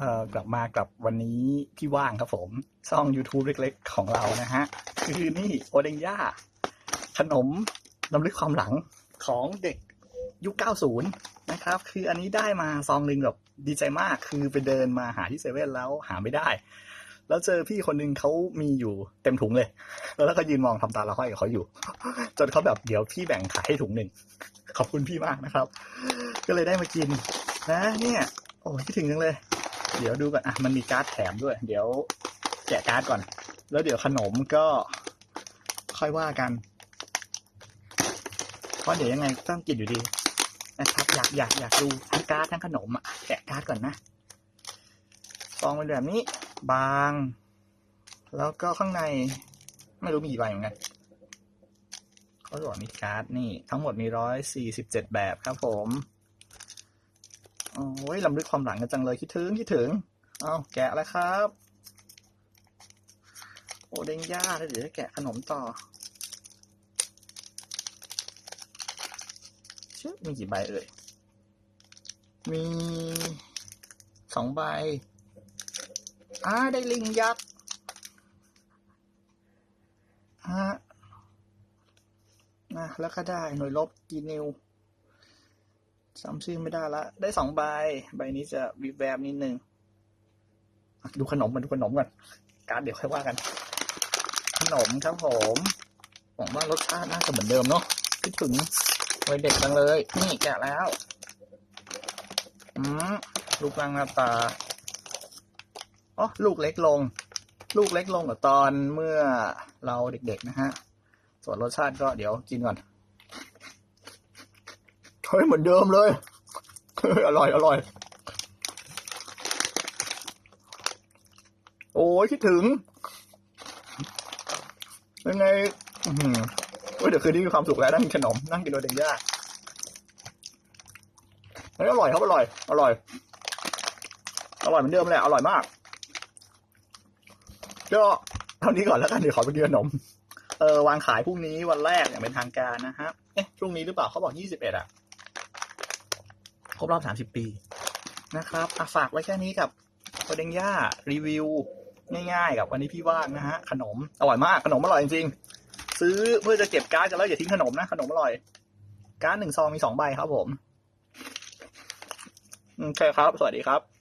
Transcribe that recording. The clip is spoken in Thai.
อ่อกลับมากับวันนี้ที่ว่างครับผม ช่อง YouTube เล็กๆ ของเรานะฮะ คือนี่โอเดงย่า ขนมลำลึกความหลังของเด็กยุค 90 นะครับ คืออันนี้ได้มาซองหนึ่งแบบดีใจมาก คือไปเดินมาหาที่เซเว่นแล้วหาไม่ได้ แล้วเจอพี่คนหนึงเขามีอยู่เต็มถุงเลย แล้วก็ยืนมองทำตาละห้อยกับเขาอยู่ จนเขาแบบเดี๋ยวพี่แบ่งขายให้ถุงหนึ่ง ขอบคุณพี่มากนะครับ ก็เลยได้มากินนะเนี่ย โอ้คิดถึงจังเลย เดี๋ยวดูก่อนอะมันมีการ์ดแถมด้วย เดี๋ยวแกะการ์ดก่อน แล้วเดี๋ยวขนมก็ค่อยว่ากันเพราะเดี๋ยวยังไงต้องกินอยู่ดีนะครับ อยากอยากอยากดูทั้งการ์ดทั้งขนมอะแกะการ์ดก่อนนะซองเป็นแบบนี้ บาง แล้วก็ข้างในไม่รู้มีกี่ใบเหมือนกันเขาบอกมีการ์ดนี่ ทั้งหมดมีร้อยสี่สิบเจ็ดแบบครับผม อ้ยลำลึกความหลังกันจังเลยคิดถึงคิดถึง เอาแกะแล้วครับ โอเด้งยาแล้วเดี๋ยวจะแกะขนมต่อชื่อมีกี่ใบเอ่ย มีสองใบ อ่าได้ลิงยักษ์ฮะนะแล้วก็ได้หน่วยลบกีนิว จำชื่อไม่ได้ละ ได้สองใบ ใบนี้จะวิบแวบนิดนึงดูขนมมาดูขนมก่อน การเดี๋ยวค่อยว่ากัน ขนมครับผมหวังว่ารสชาติน่าจะเหมือนเดิมเนาะคิดถึงวัยเด็กจังเลย นี่แกะแล้ว อืมรูปร่างหน้าตาอ๋อลูกเล็กลง ลูกเล็กลงกว่าตอนเมื่อเราเด็กๆนะฮะ ส่วนรสชาติก็เดี๋ยวกินก่อน เฮ้ยเหมือนเดิมเลยอร่อยอร่อย โอ้ยคิดถึง ยังไงอือเฮ้ยเดี๋ยวคืนนี้มีความสุขแล้วนั่งกินขนมนั่งกินโรเดนย่าเฮ้อร่อยครับอร่อย อร่อย อร่อยเหมือนเดิมแหละอร่อยมากก็เท่านี้ก่อนแล้วกันเดี๋ยวขอไปกินขนม เออวางขายพรุ่งนี้วันแรกอย่างเป็นทางการนะฮะ เอ๊ะพรุ่งนี้หรือเปล่าเขาบอกยี่สิบเอ็ดอะ ครบรอบ 30 ปีนะครับอะฝากไว้แค่นี้กับโคเดงย่ารีวิวง่ายๆกับวันนี้พี่ว่างนะฮะขนมอร่อยมากขนมอร่อยจริงๆซื้อเพื่อจะเก็บการ์ดกันแล้วอย่าทิ้งขนมนะขนมอร่อย การ์ดหนึ่งซองมีสองใบครับผมโอเคครับ สวัสดีครับ